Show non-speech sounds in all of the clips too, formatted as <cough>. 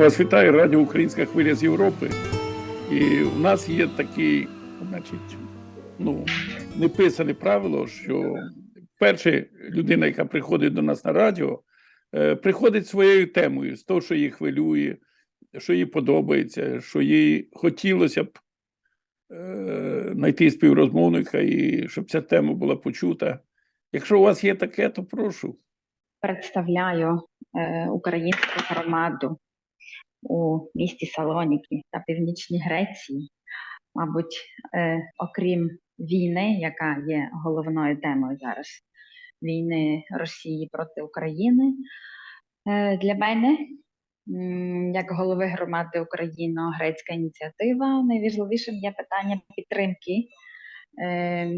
Вас вітає Радіо Українська хвиля з Європи. І у нас є такий, значить, ну, неписане правило, що перша людина, яка приходить до нас на радіо, е, приходить своєю темою з того, що її хвилює, що їй подобається, що їй хотілося б е, знайти співрозмовника і щоб ця тема була почута. Якщо у вас є таке, то прошу. представляю е, українську громаду у місті Салоніки та Північній Греції. Мабуть, е, окрім війни, яка є головною темою зараз війни Росії проти України, е, для мене, як голови громади Україно-Грецька ініціатива, найважливішим є питання підтримки, е,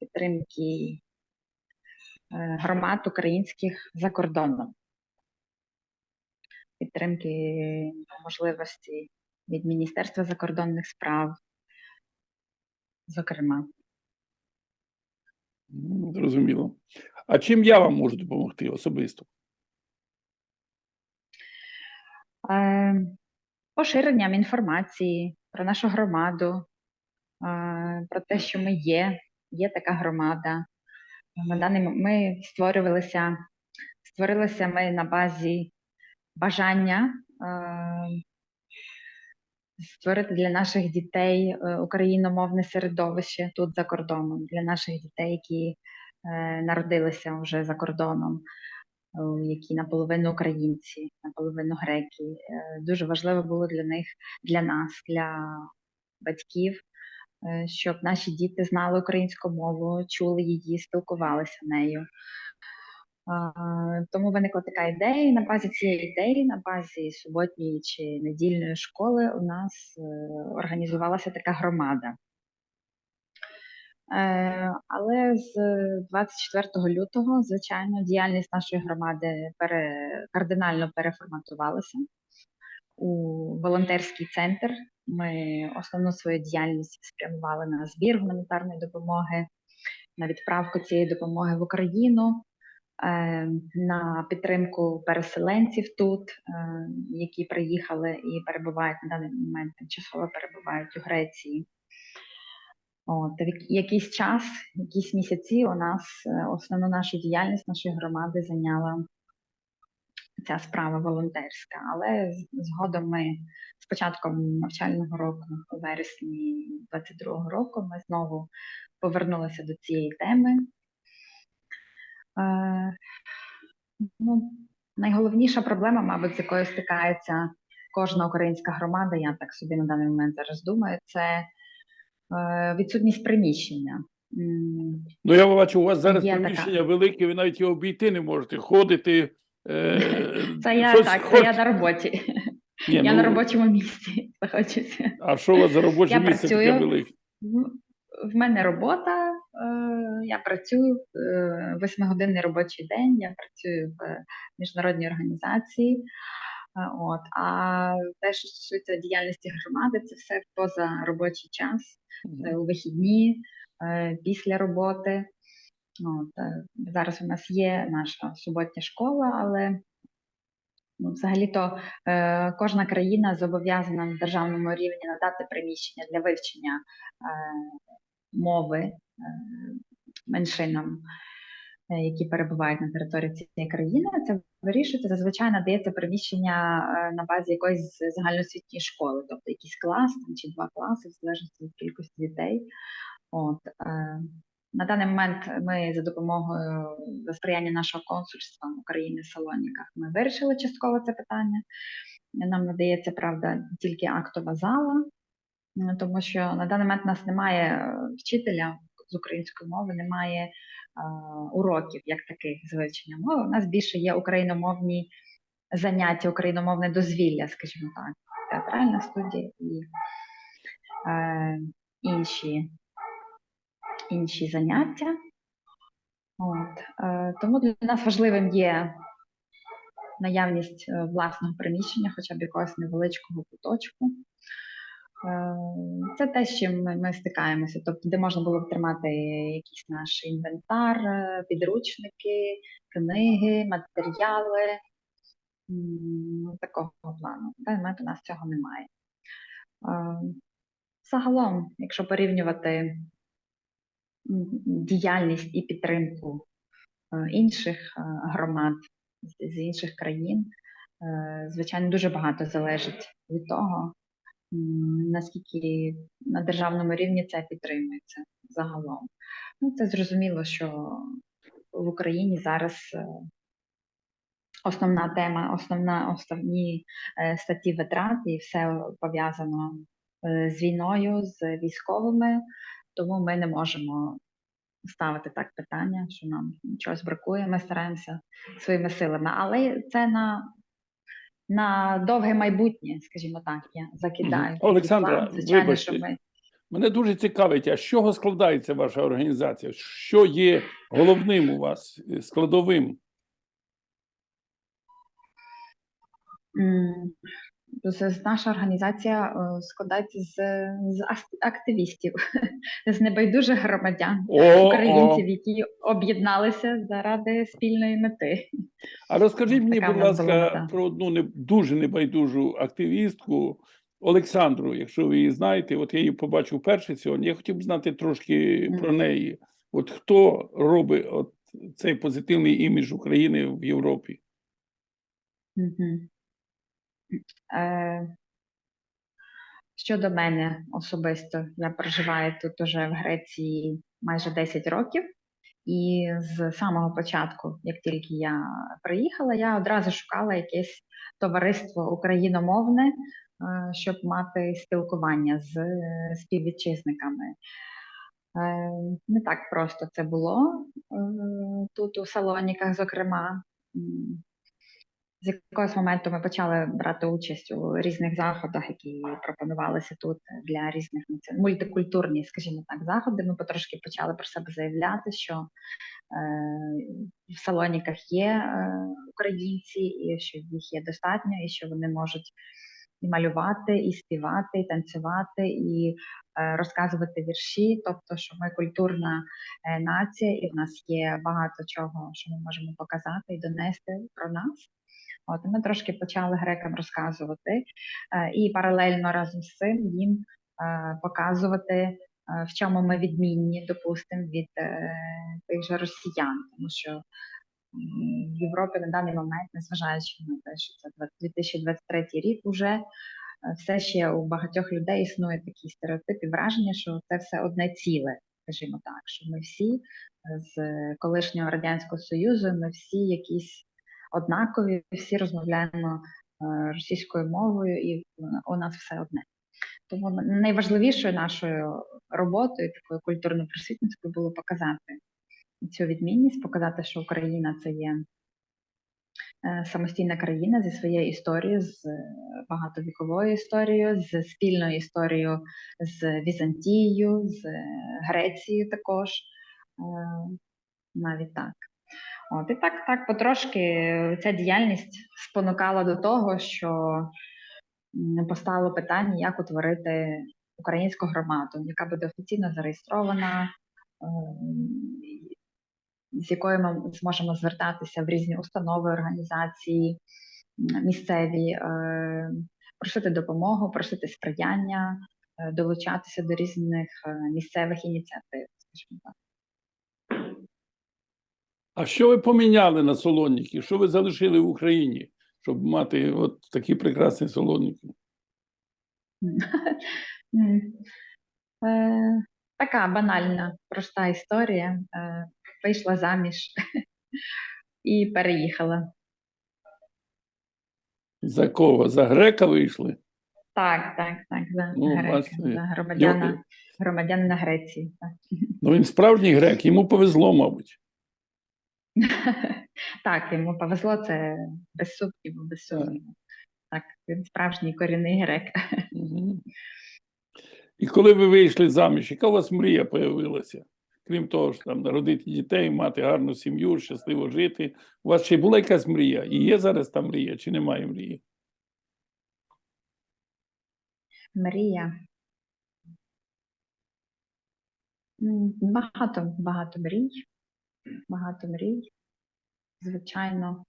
підтримки е, громад українських за кордоном, підтримки можливості від Міністерства закордонних справ, зокрема. Зрозуміло. А чим я вам можу допомогти особисто? Е, Поширенням інформації про нашу громаду, е, про те, що ми є, є така громада. На даний ми створювалися, створилися ми на базі бажання е, створити для наших дітей е, україномовне середовище тут за кордоном, для наших дітей, які е, народилися вже за кордоном, які наполовину українці, наполовину греки. Дуже важливо було для них, для нас, для батьків, щоб наші діти знали українську мову, чули її, спілкувалися нею. Тому виникла така ідея. і На базі цієї ідеї, на базі суботньої чи недільної школи, у нас е, організувалася така громада. Е, Але з 24 лютого, звичайно, діяльність нашої громади пере, кардинально переформатувалася у волонтерський центр. Ми основну свою діяльність спрямували на збір гуманітарної допомоги, на відправку цієї допомоги в Україну, на підтримку переселенців тут, е, які приїхали і перебувають на даний момент, тимчасово перебувають у Греції. От, якийсь час, якісь місяці у нас е, основну нашу діяльність нашої громади зайняла ця справа волонтерська. Але згодом ми з початком навчального року, у вересні 22-го року, ми знову повернулися до цієї теми. Е, ну, найголовніша проблема, мабуть, з якою стикається кожна українська громада, я так собі на даний момент зараз думаю, це е, відсутність приміщення. Ну, я бачу, у вас зараз Є така. приміщення велике, ви навіть його обійти не можете, ходити. Е, <laughs> Це я щось так, це я на роботі. Ні, Я ну, на робочому місці <laughs> знаходжуся. А що у вас за робоче Я місце таке велике? В- мене робота, я працюю е, восьмигодинний робочий день, я працюю в міжнародній організації. Е, От, а те, що стосується діяльності громади, це все поза робочий час, у вихідні, е, після роботи. От, е, зараз у нас є наша суботня школа, але ну, взагалі-то е, кожна країна зобов'язана на державному рівні надати приміщення для вивчення е, мови е, меншинам, е, які перебувають на території цієї країни. Це вирішується. Зазвичай надається приміщення е, на базі якоїсь загальноосвітньої школи, тобто якийсь клас там, чи два класи, в залежності від кількості дітей. От, е, на даний момент ми за допомогою сприяння нашого консульства України в Салоніках ми вирішили частково це питання. Нам надається, правда, тільки актова зала, тому що на даний момент у нас немає е, вчителя з української мови, немає е, уроків як таких з вивчення мови. У нас більше є україномовні заняття, україномовне дозвілля, скажімо так, театральна студія і е, інші інші заняття. От, е, тому для нас важливим є наявність е, власного приміщення, хоча б якогось невеличкого куточку. Е, Це те, з чим ми, стикаємося, тобто, де можна було б тримати якийсь наш інвентар, е, підручники, книги, матеріали. такого плану. В у нас цього немає. Е, Загалом, якщо порівнювати діяльність і підтримку інших громад з інших країн, звичайно, дуже багато залежить від того, наскільки на державному рівні це підтримується загалом. Ну, це зрозуміло, що в Україні зараз е, основна тема, основна, основні е, статті витрат і все пов'язано е, з війною, з військовими, тому ми не можемо ставити так питання, що нам чогось бракує. Ми стараємося своїми силами, але це на, на довге майбутнє, скажімо так, я закидаю. Олександра, вибачте, ми Мене дуже цікавить, а з чого складається ваша організація? Що є головним у вас е, складовим? З- Наша організація е, складається з, з активістів, <laughs> з небайдужих громадян, О, українців, які об'єдналися заради спільної мети. А розкажіть мені, будь ласка, про одну не дуже небайдужу активістку Олександру, якщо ви її знаєте. От я її побачив вперше сьогодні. Я хотів б знати трошки Мгм. про неї. От хто робить от цей позитивний імідж України в Європі? Мгм. Е, Щодо мене особисто, я проживаю тут уже в Греції майже 10 років, і з самого початку, як тільки я приїхала, я одразу шукала якесь товариство україномовне, е, щоб мати спілкування з е, співвітчизниками. Не так просто це було тут у Салоніках, зокрема. З якогось моменту ми почали брати участь у різних заходах, які пропонувалися тут для різних мультикультурні, скажімо так, заходи. Ми потрошки почали про себе заявляти, що е, в салоніках є е, українці, і що їх є достатньо, і що вони можуть і малювати, і співати, і танцювати, і е, розказувати вірші. Тобто, що ми культурна е, нація, і в нас є багато чого, що ми можемо показати і донести про нас. От ми трошки почали грекам розказувати е, і паралельно разом з цим їм е, показувати, е, в чому ми відмінні, допустимо, від тих же росіян, тому що в Європі на даний момент, незважаючи на те, що це 2023 рік, уже все ще у багатьох людей існує такий стереотип і враження, що це все одне ціле, скажімо так, що ми всі з колишнього радянського союзу, ми всі якісь однакові, всі розмовляємо е, російською мовою, і у нас все одне. Тому найважливішою нашою роботою, такою культурно-просвітницькою, було показати цю відмінність, показати, що Україна це є е, самостійна країна зі своєю історією, з е, багатовіковою історією, з спільною історією з Візантією, з Грецією також. Навіть так. От і так, так потрошки ця діяльність спонукала до того, що постало питання, як утворити українську громаду, яка буде офіційно зареєстрована, ем, з якою ми зможемо звертатися в різні установи, організації місцеві, е, просити допомогу, просити сприяння, е, долучатися до різних е, місцевих ініціатив, скажімо так. А що ви поміняли на солонники? Що ви залишили в Україні, щоб мати от такі прекрасні солонники? <laughs> Е, Така банальна, проста історія. Е, Вийшла заміж <laughs> і переїхала. За кого? За грека вийшли? Так, так, так, за Ну, грека, бачите, за громадяна, громадянина Греції. Так. Ну він справжній грек, йому повезло, мабуть. <laughs> так, йому повезло, це без сумніву, без сумніву. Так, він справжній корінний грек. <laughs> І коли ви вийшли заміж, яка у вас мрія появилася? Крім того, що там народити дітей, мати гарну сім'ю, щасливо жити. У вас ще була якась мрія? І є зараз та мрія, чи немає мрії? Мрія. Багато, багато мрій. Багато мрій. Звичайно.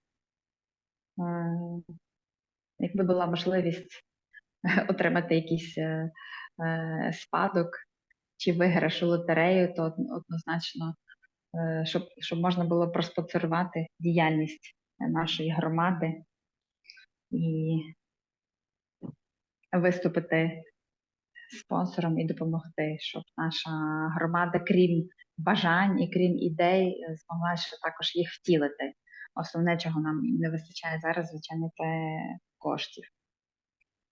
Е, якби була можливість отримати якийсь е, е, спадок чи виграш у лотерею, то однозначно, е, щоб, щоб можна було проспонсорувати діяльність нашої громади і виступити спонсором і допомогти, щоб наша громада, крім бажань і крім ідей, е, змогла ще також їх втілити. Основне, чого нам не вистачає зараз, звичайно, це коштів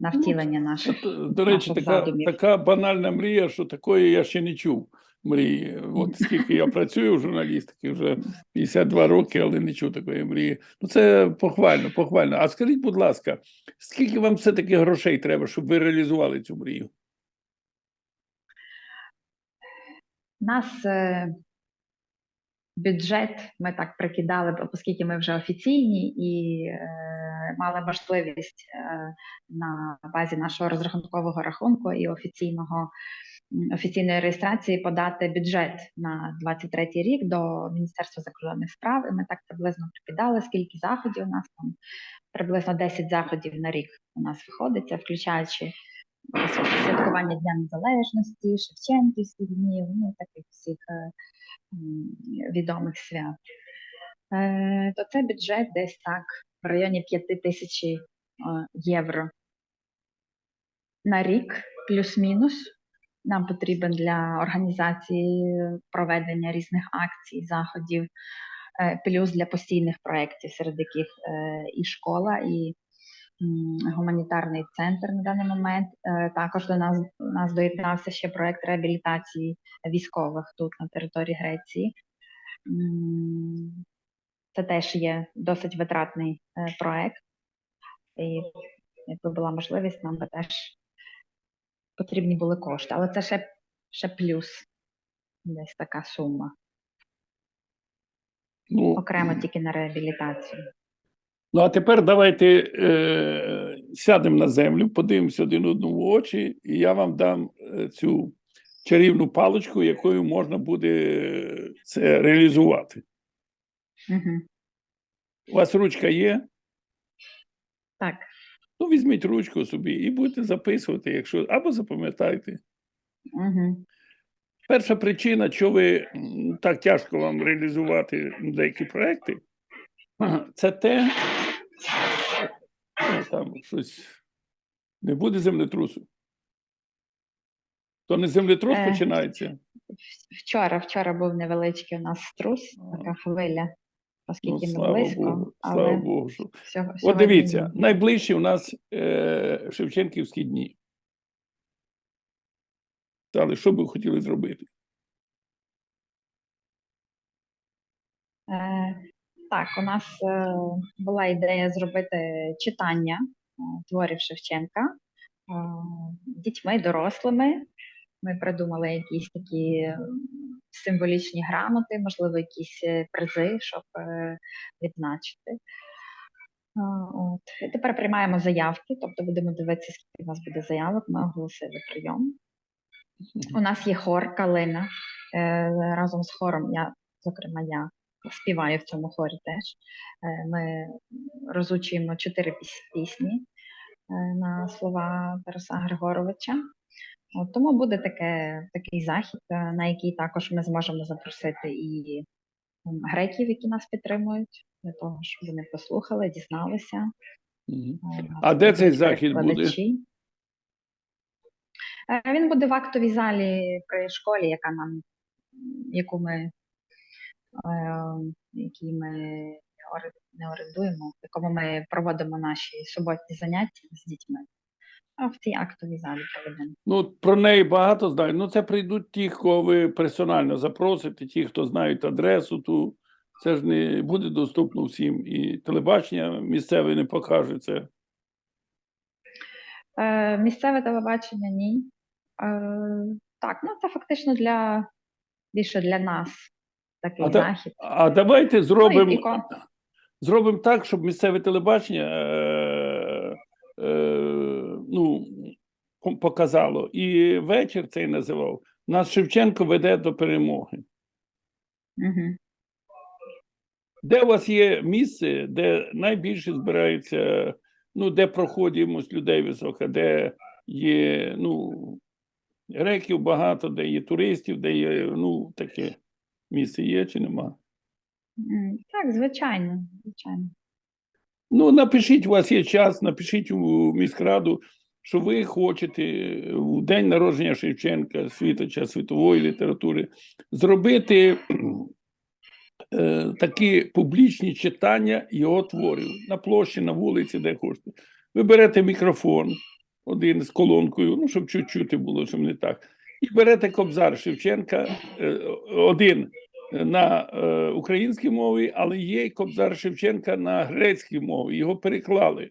на Ну, втілення наших. До речі, наших така, задумів. така банальна мрія, що такої я ще не чув. Мрії. От скільки я працюю в журналістиці, вже 52 роки, але не чув такої мрії. Ну це похвально, похвально. А скажіть, будь ласка, скільки вам все-таки грошей треба, щоб ви реалізували цю мрію? Нас е, бюджет ми так прикидали, оскільки ми вже офіційні і е, мали можливість е, на базі нашого розрахункового рахунку і офіційного офіційної реєстрації подати бюджет на 23 рік до Міністерства закордонних справ. І ми так приблизно прикидали, скільки заходів у нас там приблизно 10 заходів на рік у нас виходить, це включаючи святкування Дня Незалежності, Шевченківських днів, ну таких всіх е, відомих свят. Е, то це бюджет десь так в районі 5 тисяч е, євро на рік, плюс-мінус. Нам потрібен для організації проведення різних акцій, заходів, плюс для постійних проєктів, серед яких і школа, і гуманітарний центр на даний момент. Е, Також до нас, нас доєднався ще проєкт реабілітації військових тут на території Греції. Це теж є досить витратний е, проєкт. І якби була можливість, нам би теж потрібні були кошти. Але це ще, ще плюс десь така сума. Ну, Окремо тільки на реабілітацію. Ну а тепер давайте е, сядемо на землю, подивимося один одному в очі, і я вам дам е, цю чарівну паличку, якою можна буде це реалізувати. Угу. У вас ручка є? Так. Ну, візьміть ручку собі і будете записувати, якщо або запам'ятайте. Угу. Перша причина, що ви так тяжко вам реалізувати деякі проекти, <clears throat> це те, там щось не буде землетрусу. То не землетрус Е. починається. Вчора, вчора був невеличкий у нас трус, така хвиля, Ну, оскільки ми слава близько, Богу, але слава Богу. Всього, От дивіться, найближчі у нас е, Шевченківські дні. Але що би ви хотіли зробити? Е, так, у нас е, була ідея зробити читання е, творів Шевченка е, дітьми, дорослими. Ми придумали якісь такі символічні грамоти, можливо, якісь призи, щоб відзначити. От. І тепер приймаємо заявки, тобто будемо дивитися, скільки у нас буде заявок. Ми оголосили прийом. У нас є хор Калина. Разом з хором я, зокрема, я співаю в цьому хорі теж. Е, ми розучуємо чотири пісні е, на слова Тараса Григоровича. От, тому буде таке, такий захід, е, на який також ми зможемо запросити і греків, які нас підтримують, для того, щоб вони послухали, дізналися. А де цей захід буде? Він буде в актовій залі при школі, яка нам, яку ми, е, які ми не орендуємо, в якому ми проводимо наші суботні заняття з дітьми. А в цій актовій залі проведемо. Ну, про неї багато знають. Ну, це прийдуть ті, кого ви персонально запросите, ті, хто знають адресу, ту. Це ж не буде доступно всім. І телебачення місцеве не покаже це. Е, місцеве телебачення ні. Е, так, ну це фактично для більше для нас такий А захід. А давайте Ну, зробимо, ко- зробимо так, щоб місцеве телебачення е, е, ну, показало. І вечір цей називав. Нас Шевченко веде до перемоги. Мгм. Де у вас є місце, де найбільше збирається, ну, де проходимость людей висока, де є, ну, реків багато, де є туристів, де є, ну, таке місце є чи нема? Так, звичайно, звичайно. Ну, напишіть, у вас є час, напишіть у міськраду, що ви хочете у день народження Шевченка, світоча світової літератури, зробити е, такі публічні читання його творів на площі, на вулиці, де хочете. Ви берете мікрофон, один з колонкою, ну, щоб чуть чути було, щоб не так. І берете Кобзар Шевченка, е, один на е, українській мові, але є й Кобзар Шевченка на грецькій мові. Його переклали.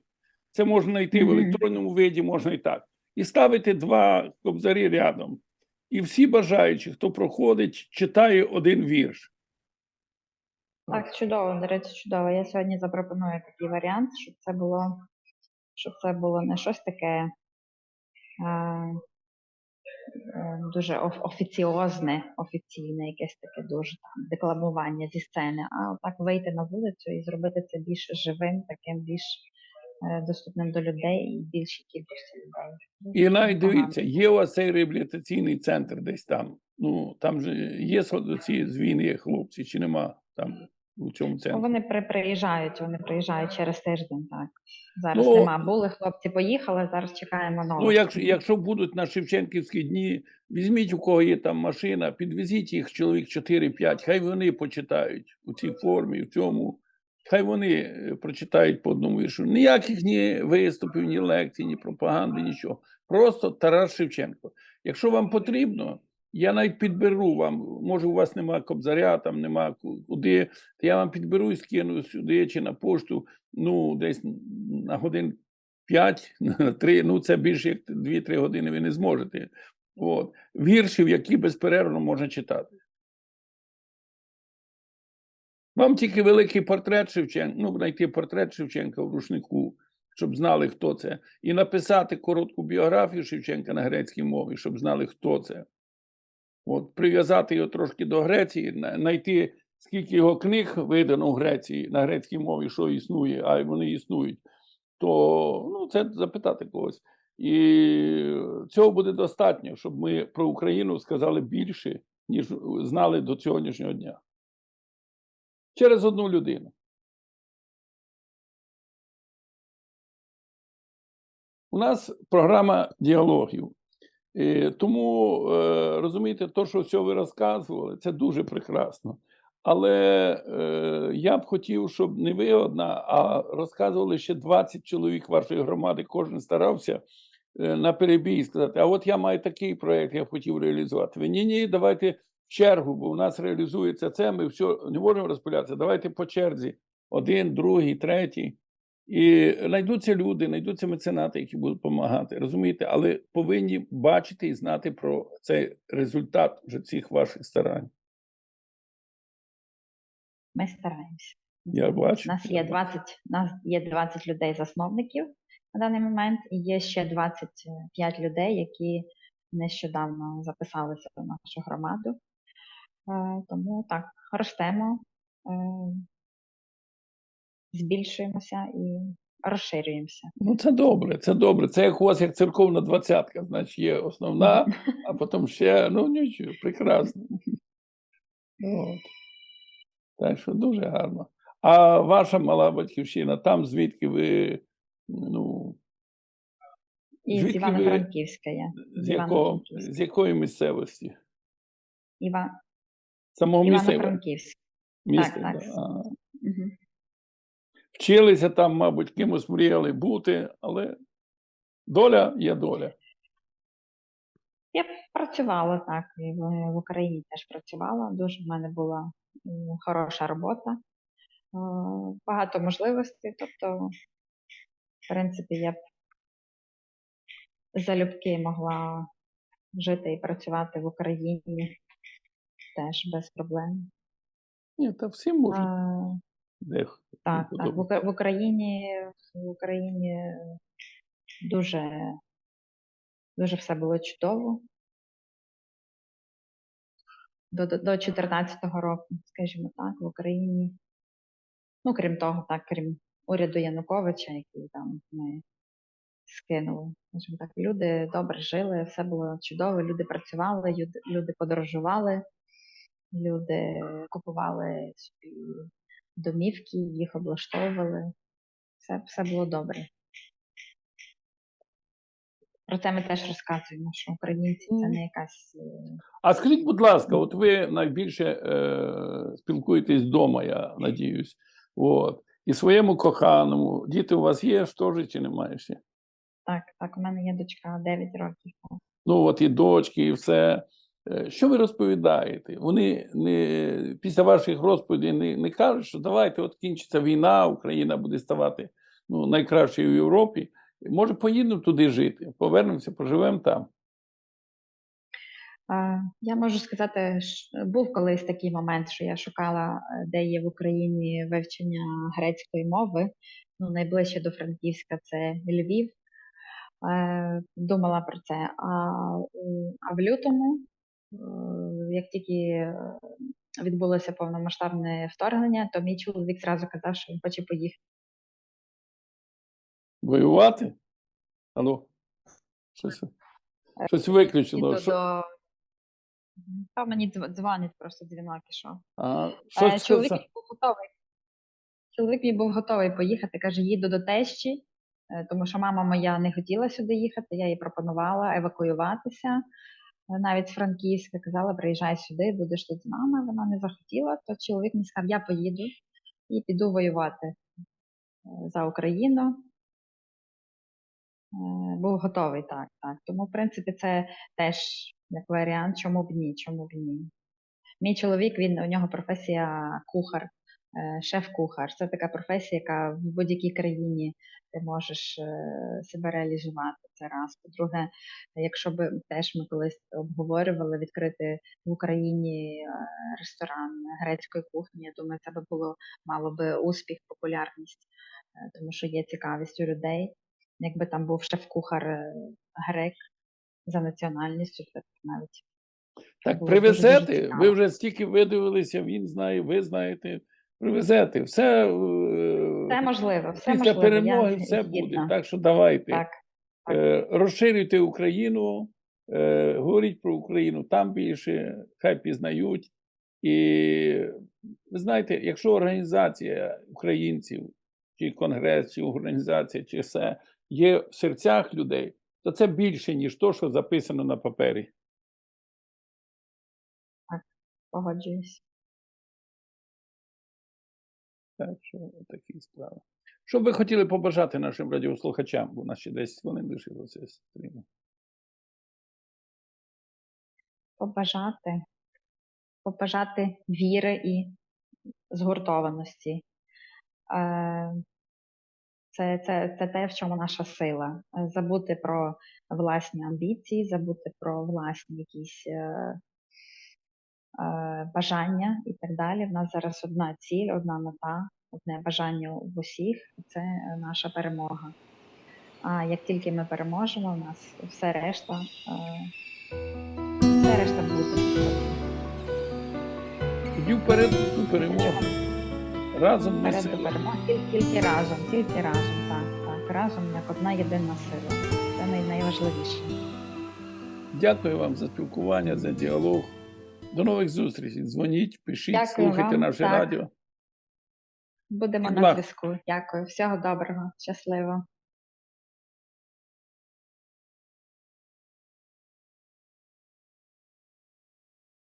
Це можна знайти в електронному виді, можна і так. І ставити два кобзарі рядом. І всі бажаючі, хто проходить, читає один вірш. Так, чудово, до речі, чудово. Я сьогодні запропоную такий варіант, щоб це було, щоб це було не щось таке е, дуже оф- офіціозне, офіційне, якесь таке дуже там декламування зі сцени, а отак вийти на вулицю і зробити це більш живим, таким більш е, доступним до людей і більшій кількості людей. І навіть дивіться, є у вас цей реабілітаційний центр десь там. Ну там же є ці з війни хлопці, чи нема там у цьому Ну, центрі. Вони при, приїжджають, вони приїжджають через тиждень, так. Зараз Ну, нема. Були хлопці, поїхали, зараз чекаємо нових. Ну, якщо, якщо будуть на Шевченківські дні, візьміть у кого є там машина, підвезіть їх чоловік 4-5, хай вони почитають у цій формі, в цьому. Хай вони е, прочитають по одному віршу. Ніяких ні виступів, ні лекцій, ні пропаганди, нічого. Просто Тарас Шевченко. Якщо вам потрібно, я навіть підберу вам. Може, у вас нема кобзаря, там нема куди, я вам підберу і скину сюди чи на пошту, ну, десь на годин 5, <laughs> на 3, ну це більше як 2-3 години ви не зможете. От. Віршів, які безперервно можна читати. Вам тільки великий портрет Шевченка, ну, знайти портрет Шевченка в рушнику, щоб знали, хто це, і написати коротку біографію Шевченка на грецькій мові, щоб знали, хто це. От, прив'язати його трошки до Греції, знайти, скільки його книг видано в Греції на грецькій мові, що існує, а вони існують, то ну, це запитати когось. І цього буде достатньо, щоб ми про Україну сказали більше, ніж знали до сьогоднішнього дня. Через одну людину. У нас програма діалогів. Е, Тому е, розумієте, то, що все ви розказували, це дуже прекрасно. Але е, я б хотів, щоб не ви одна, а розказували ще 20 чоловік вашої громади. Кожен старався е, на перебій сказати: а от я маю такий проєкт, я б хотів реалізувати. Ви ні, ні, давайте в чергу, бо у нас реалізується це. Ми все не можемо розпилятися. Давайте по черзі. Один, другий, третій. І знайдуться люди, знайдуться меценати, які будуть допомагати, розумієте, але повинні бачити і знати про цей результат вже цих ваших старань. Ми стараємося. Я У нас є 20, у нас є 20 людей-засновників на даний момент, і є ще 25 людей, які нещодавно записалися в нашу громаду. Е, Тому так, ростемо, е, збільшуємося і розширюємося. Ну, це добре, це добре. Це як у вас як церковна двадцятка, значить є основна, а потім ще, ну нічого, прекрасно. От. Так що дуже гарно. А ваша мала батьківщина, там звідки ви, ну, І з Івано-Франківська я. з, якого, з якої місцевості? Іва... Самого міста? Івано-Франківськ. міста так. да. А, Угу. Вчилися там, мабуть, кимось мріяли бути, але доля є доля. Я працювала так, і в, Україні теж працювала. Дуже в мене була хороша робота, багато можливостей. Тобто, в принципі, я б залюбки могла жити і працювати в Україні теж без проблем. Ні, та всі можуть. Е, Так, так. В, в Україні в Україні дуже, дуже все було чудово. До, до, до 14-го року, скажімо так, в Україні Ну, крім того, так, крім уряду Януковича, який там ми скинули. Скажімо так, люди добре жили, все було чудово, люди працювали, люди, люди подорожували, люди купували собі домівки, їх облаштовували. Все, все було добре. Про це ми теж розказуємо, що українці це не якась е, А скажіть, будь ласка, от ви найбільше е, спілкуєтесь вдома, я надіюсь. От. І своєму коханому. Діти у вас є, що ж чи немає ще? так, так, у мене є дочка 9 років. Ну, от і дочки, і все. Е, Що ви розповідаєте? Вони не, після ваших розповідей не, не кажуть, що давайте, от кінчиться війна, Україна буде ставати ну, найкращою в Європі. Може, поїдемо туди жити, повернемося, поживемо там. Я можу сказати, що був колись такий момент, що я шукала, е, де є в Україні вивчення грецької мови. Ну, найближче до Франківська це Львів. Е, Думала про це. А, в лютому, як тільки е, відбулося повномасштабне вторгнення, то мій чоловік зразу казав, що він хоче поїхати. Воювати? Алло? Щось, щось виключило. до, Що. Та мені дзвонить просто дзвінок ішов. а, Е, щось Чоловік мій був готовий. Чоловік мій був готовий поїхати. Каже, їду до тещі, е, тому що мама моя не хотіла сюди їхати. Я їй пропонувала евакуюватися. Навіть з Франківська казала, приїжджай сюди, будеш тут з нами. Вона не захотіла. То чоловік мені сказав, я поїду і піду воювати е, за Україну. Е, Був готовий, так, так. Тому, в принципі, це теж як варіант, чому б ні, чому б ні. Мій чоловік, він у нього професія кухар, е, шеф-кухар. Це така професія, яка в будь-якій країні ти можеш е, себе реалізувати. Це раз. По-друге, якщо б теж ми колись обговорювали відкрити в Україні е, ресторан грецької кухні, я думаю, це би було мало би успіх, популярність, е, тому що є цікавість у людей. Якби там був шеф-кухар грек за національністю, це навіть Так привезете, ви вже стільки видивилися, він знає, ви знаєте. Привезете, все, е, Все можливо, все після можливо. перемоги я все згідна. буде. Так що давайте. Так, Е, розширюйте Україну, е, говоріть про Україну там більше, хай пізнають. І ви знаєте, якщо організація українців, чи конгрес, чи організація, чи все є в серцях людей, то це більше, ніж то, що записано на папері. Так, погоджуюсь. Так що такі справи. Що ви хотіли побажати нашим радіослухачам, бо у нас ще 10 хвилин лишилося стріму. Побажати, побажати віри і згуртованості. Е, Це, це, це те, в чому наша сила. Е, Забути про власні амбіції, забути про власні якісь е, бажання і так далі. В нас зараз одна ціль, одна мета, одне бажання в усіх це е, наша перемога. А як тільки ми переможемо, у нас все решта, е, все решта буде. Тоді вперед до перемоги. Разом ми сила. перемоги. Тільки, тільки разом, тільки разом, так, так, разом як одна єдина сила. Це найважливіше. Дякую вам за спілкування, за діалог. До нових зустрічей. Дзвоніть, пишіть, Дякую слухайте вам, наше так. радіо. Будемо Будь на зв'язку. Дякую. Всього доброго. Щасливо.